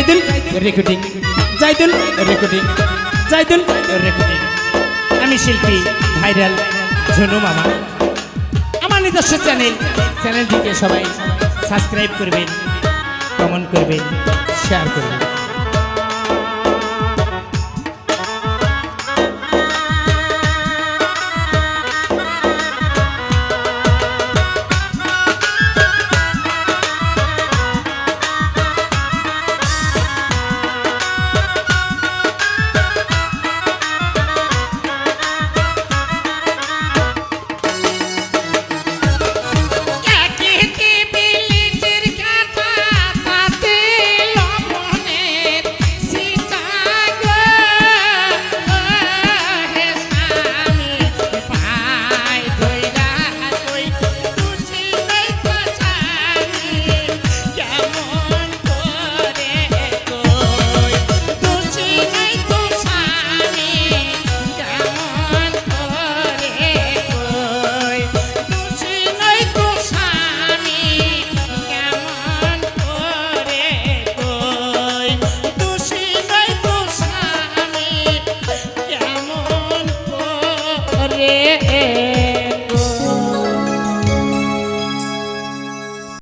Zaidul recording Zaidul recording Zaidul recording আমি শিল্পী viral Jhunu মামা। আমার নিজস্ব চ্যানেল চ্যানেলটিকে সবাই সাবস্ক্রাইব করবেন কমেন্ট করবেন শেয়ার করবেন।